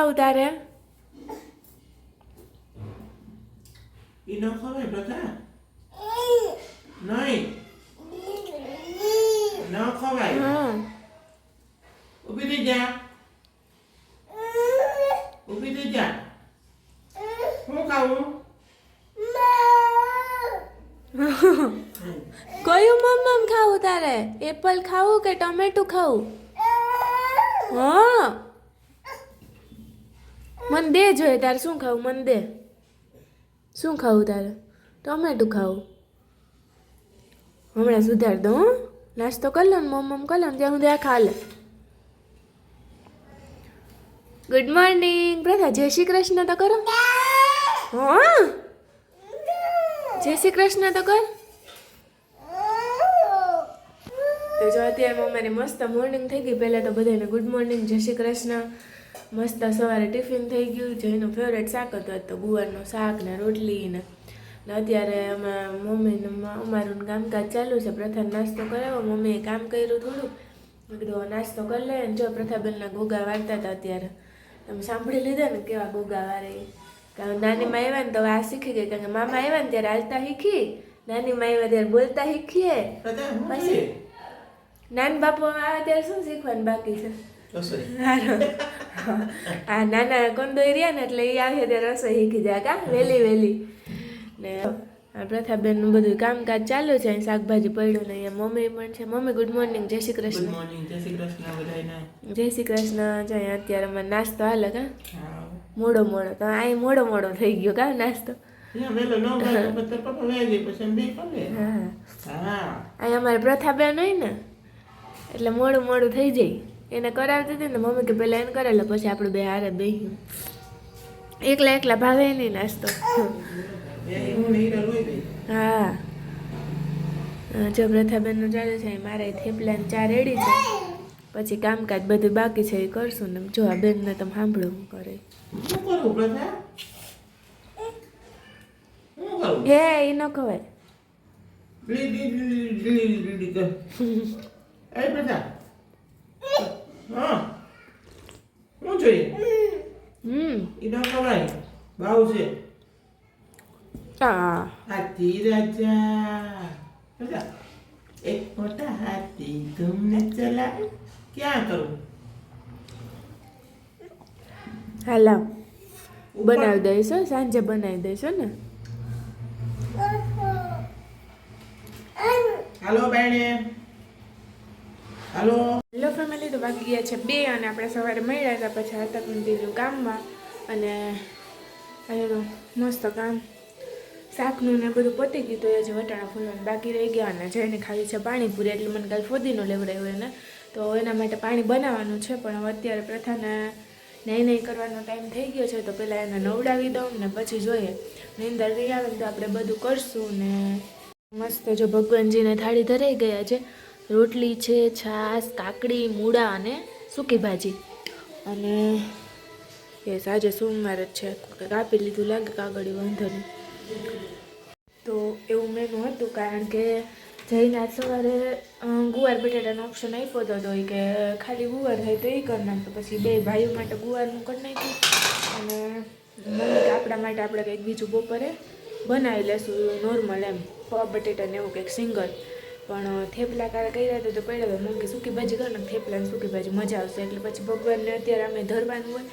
ખાવું તારે ઈ ન ખવાય બધા નહીં ન ખવાય હા ઊભી થઈ જા ઊભી થઈ જા હું ખાવું કયું મમ્મમ ખાવું તારે એપલ ખાવું કે ટમેટું ખાવું હા મને દે જોઈએ તારે શું ખાવું? મને દે. શું ખાવું તારે? ટોમેટું ખાવું. હમણાં સુધાર દઉં, હો? નાસ્તો કરી લો ને મમ્મમ કરી લો ત્યાં સુધી આ ખા ગુડ મોર્નિંગ પ્રથા, જય શ્રી કૃષ્ણ તો કરો. હા જય શ્રી કૃષ્ણ તો કર. તો જો અત્યારે અમારી મસ્ત મોર્નિંગ થઈ ગઈ. પહેલાં તો બધાને ગુડ મોર્નિંગ જય શ્રી કૃષ્ણ. મસ્ત સવારે ટિફિન થઈ ગયું જેનું ફેવરેટ શાક હતું તો ગુવારનું શાક ને રોટલી ને. અત્યારે અમે મમ્મીને અમારું કામકાજ ચાલુ છે પ્રથા નાસ્તો કરાવ્યો મમ્મીએ કામ કર્યું થોડું મેં કીધું નાસ્તો કરી લે. ને જો પ્રથાબેનના ગોગા વાળતા હતા અત્યારે. તમે સાંભળી લીધા ને કેવા ગોગા વારે. નાની નાનીમાં આવ્યા ને તો આ શીખી ગઈ. કારણ કે મામા આવ્યા ને ત્યારે હાલતા શીખી. નાનીમાં આવ્યા ત્યારે બોલતા શીખીએ. પછી? નાન બાપુ આવે ત્યારે શું શીખવાનું બાકી છે? હારું. આ નાના કંદોઈ રહ્યા ને એટલે એ આવે ત્યારે રસોઈ શીખી જાય કા? વહેલી વહેલી ને આ પ્રથાબેનનું બધું કામકાજ ચાલુ છે અહીં શાકભાજી પડ્યું ને અહીંયા મમ્મી પણ છે. મમ્મી ગુડ મોર્નિંગ જય શ્રી ગુડ મોર્નિંગ જય શ્રી કૃષ્ણ બધાને જય શ્રી કૃષ્ણ. જો અહીંયા અત્યારે અમારે નાસ્તો હાલે કા? મોડો મોડો. તો અહીં મોડો મોડો થઈ ગયો કા નાસ્તો? હા. અમારે પ્રથાબેન હોય ને એટલે મોડું મોડું થઈ જાય. એને કરાવતી હતી ને મમ્મી કે પહેલાં એને કરેલો પછી આપણે બે હારે બે એકલા એકલા ભાવે નહીં નાસ્તો હું જો પ્રથાબેનનું ચાલુ છે મારે થેપલા ચા રેડી છે પછી કામકાજ બધું બાકી છે એ કરશું ને જો આ બેનને તમે સાંભળો હું કરે હે એ ન ખવાય એ પ્રથા શું જોઈએ? હમ. ઈડા કવાય ભાવ છે. ચા હાથી રાજા. બધા એક મોટા હાથી ઘમને ચલા ક્યાં કરું? હાલો. બનાવી દઈશું સાંજે બનાવી દઈશો ને. હાલો બેણે હાલો. હેલો ફેમિલી તો બાકી ગયા છે બે અને આપણે સવારે મળ્યા હતા, પછી હતા કન્ટિન્યુ કામમાં અને એનું મસ્ત કામ શાકનું ને બધું પતી ગયું તો એ જે વટાણા ફૂલવાનું બાકી રહી ગયા અને જઈને ખાવી છે પાણીપુરી. એટલે મને કાલે ફોદીનો લેવડાવ્યો એને. તો એના માટે પાણી બનાવવાનું છે, પણ હવે અત્યારે પ્રથાને નહીં નહીં કરવાનો ટાઈમ થઈ ગયો છે, તો પહેલાં એને નવડાવી દઉં ને પછી જોઈએ. નીંદર રહી આવે તો આપણે બધું કરશું ને. મસ્ત જો ભગવાનજીને થાળી ધરાઈ ગયા છે. રોટલી છે, છાશ, કાકડી, મૂળા અને સૂકી ભાજી. અને એ સાંજે સોમવાર જ છે. કાપી લીધું લાગે કાગળી વાંધો તો એવું મેનુ હતું કારણ કે જઈને આજ સવારે ગુવાર બટેટાનો ઓપ્શન આપ્યો હતો તો કે ખાલી ગુવાર થાય તો એ કરી નાખ. તો પછી બે ભાઈઓ માટે ગુવારનું કરી નાખ્યું અને મમ્મી આપણા માટે આપણે કંઈક બીજું બપોરે બનાવી લેશું નોર્મલ એમ. બટેટાને એવું કંઈક સિંગલ પણ થેપલા કાલે કર્યા હતા તો પડ્યા હતા. મમ્મી સૂકી ભાજી કર ને થેપલા સૂકી ભાજી, મજા આવશે. એટલે પછી ભગવાનને અત્યારે અમે ધરવાનું હોય.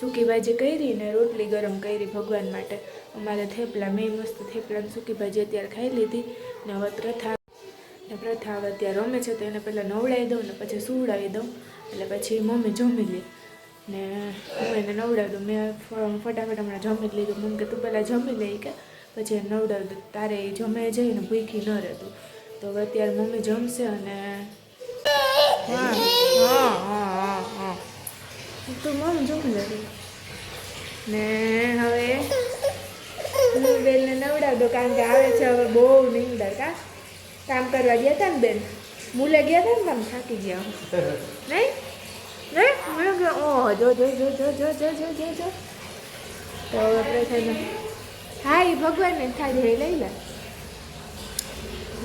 સૂકી ભાજી કરી ને રોટલી ગરમ કરી ભગવાન માટે. અમારે થેપલા, મેં મસ્ત થેપલાની સૂકી ભાજી અત્યારે ખાઈ લીધી. ને હવે પ્રથા, ને પ્રથા હવે અત્યારે રમે છે તો એને પહેલાં નવડાવી દઉં ને પછી સુવડાવી દઉં. એટલે પછી મમ્મી જમી લે. ને હું એને નવડાવી દઉં. મેં ફટાફટ હમણાં જમી લીધું. મમ્મી કે તું પહેલાં જમી લે ઈ કે. પછી નવડાવી દઉં. તારે એ જમે જઈને ભૂખી ન રહેતું. તો હવે અત્યારે મમ્મી જમશે અને હા. હા હા હા હા. તો મમ્મી જમી લે. ને હવે હું બેનને નવડાવ દો કારણ કે આવે છે હવે બહુ નીંદર કા? કામ કરવા ગયા હતા ને બેન? મૂલે ગયા હતા ને તમે થાકી ગયા. નહીં? નહીં? મને ઓ જો જો જો જો જો જો જો જો જો. તો હવે પ્રથમ હા એ ભગવાનને એ લઈ લે.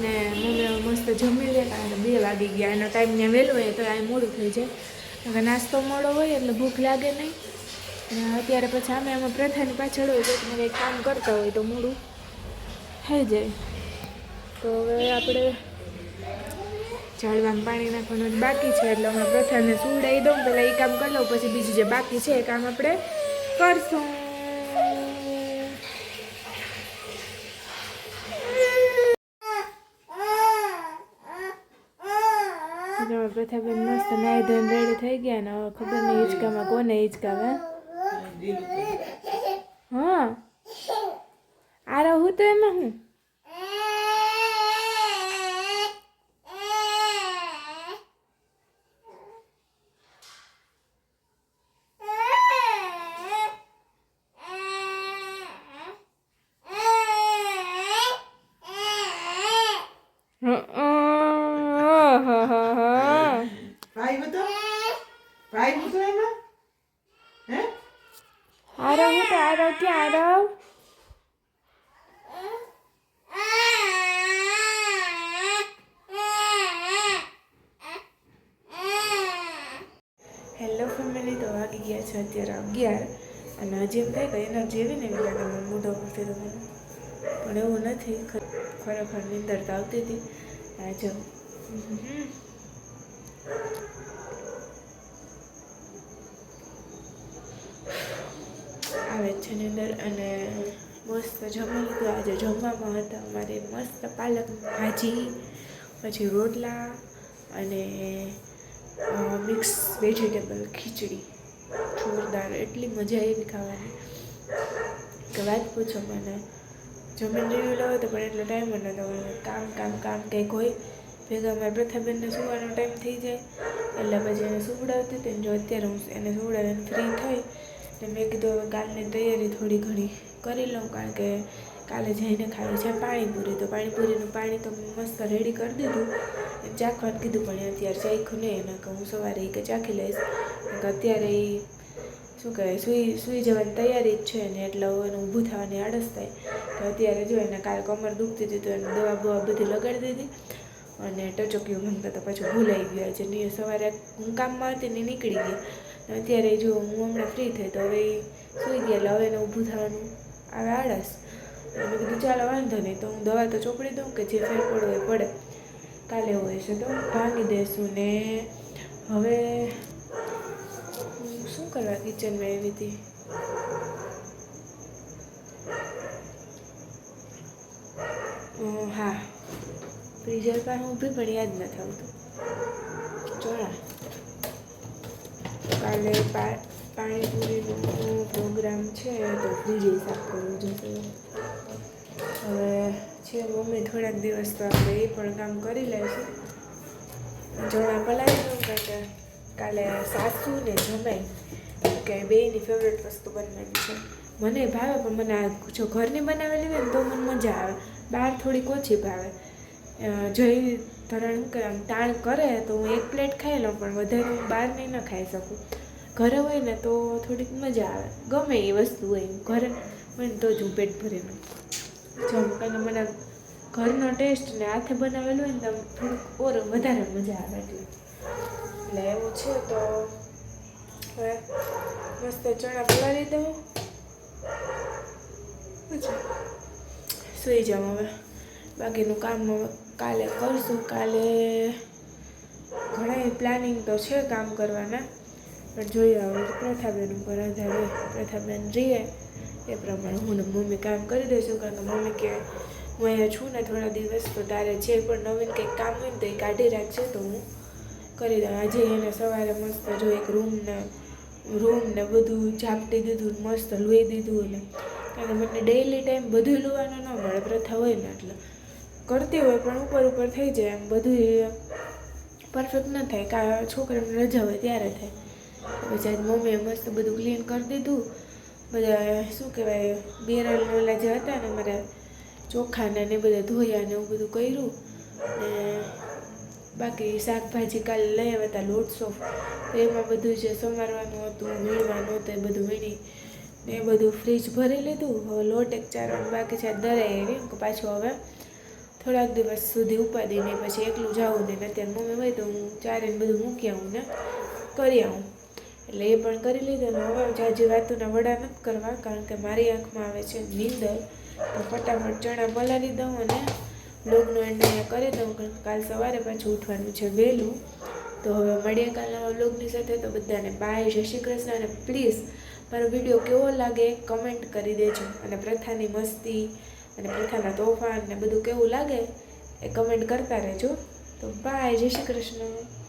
ને મમ્મી મસ્ત જમી લે કારણ કે બે વાગી ગયા. એનો ટાઈમ ને વહેલો હોય તો આ મોડું થઈ જાય. નાસ્તો મોડો હોય એટલે ભૂખ લાગે નહીં. અને અત્યારે પછી અમે આમાં પ્રથાની પાછળ હોય તો કંઈક કામ કરતા હોય તો મોડું થઈ જાય. તો હવે આપણે ઝાડવામાં પાણી નાખવાનું બાકી છે, એટલે હમણાં પ્રથાને સુવડાવી દઉં પહેલાં એ કામ કરી લઉં, પછી બીજું જે બાકી છે એ કામ આપણે કરશું. પ્રથાબેન મસ્ત નાઈ ધોઈને રેડી થઈ ગયા ને હવે ખબર નહીં હિંચકામાં કોને હિંચકાવે હા આરો હું તો એમાં હું હા ભાઈ હતો ભાઈ હતો એમાં હે આરો ક્યાં આરો હેલો ફેમિલી તો વાગી ગયા છે અત્યારે અગિયાર. અને હજી એમ થાય કે એના જેવી એવી લાગે મને મોઢા પરથી તો મને. પણ એવું નથી. ખરેખર નિંદર તો આવતી હતી. આ જો અંદર અને મસ્ત જમી લીધું. આજે જમવામાં હતા અમારે મસ્ત પાલક ભાજી, પછી રોટલા અને મિક્સ વેજીટેબલ ખીચડી જોરદાર એટલી મજા આવી ખાવાની. કે વાત પૂછો મને. જમીન રીવ્યુ લાવો તો પણ એટલો ટાઈમ જ નહોતો કામ કામ કામ કંઈક હોય. ભેગા મારા પ્રથાબેનને સુવાનો ટાઈમ થઈ જાય. એટલે પછી એને સુવડાવતી હતી જો અત્યારે હું એને સુવડાવીને ફ્રી થઈ તો મેં કીધું હવે કાલની તૈયારી થોડી ઘણી કરી લઉં કારણ કે કાલે જઈને ખાવી છે પાણીપુરી. તો પાણીપુરીનું પાણી તો મસ્ત રેડી કરી દીધું. એમ ચાખવાનું કીધું, પણ એ અત્યારે ચાખ્યું નહીં. એને કે હું સવારે કે ચાખી લઈશ. અત્યારે એ શું કહેવાય, સુઈ સુઈ જવાની તૈયારી જ છે ને, એટલે એને ઊભું થવાની આળસ થાય. તો અત્યારે જો એને કાલે કમર દુખતી હતી તો એને દવા બવા બધી લગાડી દીધી. અને ટચોકીઓ માંગતા તો પાછું ભૂલાઈ ગયું છે ને સવારે હું કામમાં હતી ને નીકળી ગઈ. અત્યારે જો હું હમણાં ફ્રી થઈ તો હવે સૂઈ ગયા એટલે હવે એને ઊભું થવાનું. આવે આળસ. મેં કીધું ચાલો વાંધો નહીં, તો હું દવા તો ચોપડી દઉં કે જે ફેર પડવો એ પડે. કાલે હોય છે તો ભાંગી દેશું ને હવે હું શું કરવા કિચનમાં એવી હતી? હા. ફ્રીઝર પાસે ઊભી પણ યાદ નથી આવતું. ચોળા. કાલે પાણીપુરીનો પ્રોગ્રામ છે તો ફ્રીજ સાફ કરવું જશે હવે છે મમ્મી થોડાક દિવસ તો આપણે એ પણ કામ કરી લેશું. જણા પલાવી દઉં કે કાલે સાસુ ને જમાઈ. કે બેયની ફેવરેટ વસ્તુ બનવાની છે. મને ભાવે પણ મને જો ઘરની બનાવેલી હોય ને તો મને મજા આવે. બહાર થોડીક ઓછી ભાવે. જઈ ધરણ તાણ કરે તો હું એક પ્લેટ ખાઈ લઉં, પણ વધારે હું બહાર નહીં ન ખાઈ શકું. ઘરે હોય ને તો થોડીક મજા આવે. ગમે એ વસ્તુ હોય ઘરે હોય ને તો જ પેટ ભરે જમ કારણ મને ઘરનો ટેસ્ટ ને હાથે બનાવેલું હોય ને તો થોડુંક ઓર વધારે મજા આવે એટલે. એટલે એવું છે તો હવે મસ્ત ચણા પલાળી દઉં. પછી સુઈ જાઉં હવે. બાકીનું કામ હવે કાલે કરશું, કાલે ઘણા પ્લાનિંગ તો છે કામ કરવાના. પણ જોઈએ હવે પ્રથાબેન ઉપર આધાર હોય પ્રથાબેન રહીએ, એ પ્રમાણે હું ને મમ્મી કામ કરી દઈશું. કારણ કે મમ્મી કે હું અહીંયા છું ને થોડા દિવસ તો તારે જે પણ નવીન કંઈક કામ હોય ને તો એ કાઢી રાખજે તો હું કરી દઉં. આજે એને સવારે મસ્ત જો એક રૂમને રૂમ ને બધું ઝાપટી દીધું મસ્ત લોહી દીધું ને કારણ કે મને ડેઈલી ટાઈમ બધું લોવાનું ન મળે, પ્રથા હોય ને એટલે. કરતી હોય પણ ઉપર ઉપર થઈ જાય એમ. બધું પરફેક્ટ ન થાય. કા છોકરાને રજા હોય ત્યારે થાય. પછી મમ્મીએ મસ્ત બધું ક્લીન કરી દીધું, બધા શું કહેવાય, બેરલ ઓલા જે હતા ને મારે ચોખાને ને બધા ધોયા ને એવું બધું કર્યું. ને બાકી શાકભાજી કાલે લઈ આવ્યા હતા લોટસોફ તો એમાં બધું જે સમારવાનું હતું, વીણવાનું હતું, એ બધું વીણી ને એ બધું ફ્રીજ ભરી લીધું. હવે લોટ એક ચારવાનું બાકી છે દરાઈ પાછું હવે થોડાક દિવસ સુધી ઉપાદી નહીં પછી એકલું જાઉં ને અત્યારે મમ્મી હોય તો હું ચારે બધું મૂકી આવું ને કરી આવું. એટલે એ પણ કરી લીધું ને હવે જાજી વાતોના વડા નથી કરવા કારણ કે મારી આંખમાં આવે છે નીંદર. તો ફટાફટ ચણા પલાળી દઉં અને બ્લોગનો અહીંયા કરી દઉં કારણ કે કાલ સવારે પાછું ઉઠવાનું છે વહેલું. તો હવે મળીએ કાલના બ્લોગની સાથે. તો બધાને બાય, જય શ્રી કૃષ્ણ અને પ્લીઝ મારો વીડિયો કેવો લાગે કમેન્ટ કરી દેજો. અને પ્રથાની મસ્તી અને પ્રથાના તોફાન ને બધું કેવું લાગે એ કમેન્ટ કરતા રહેજો. તો બાય જય શ્રી કૃષ્ણ.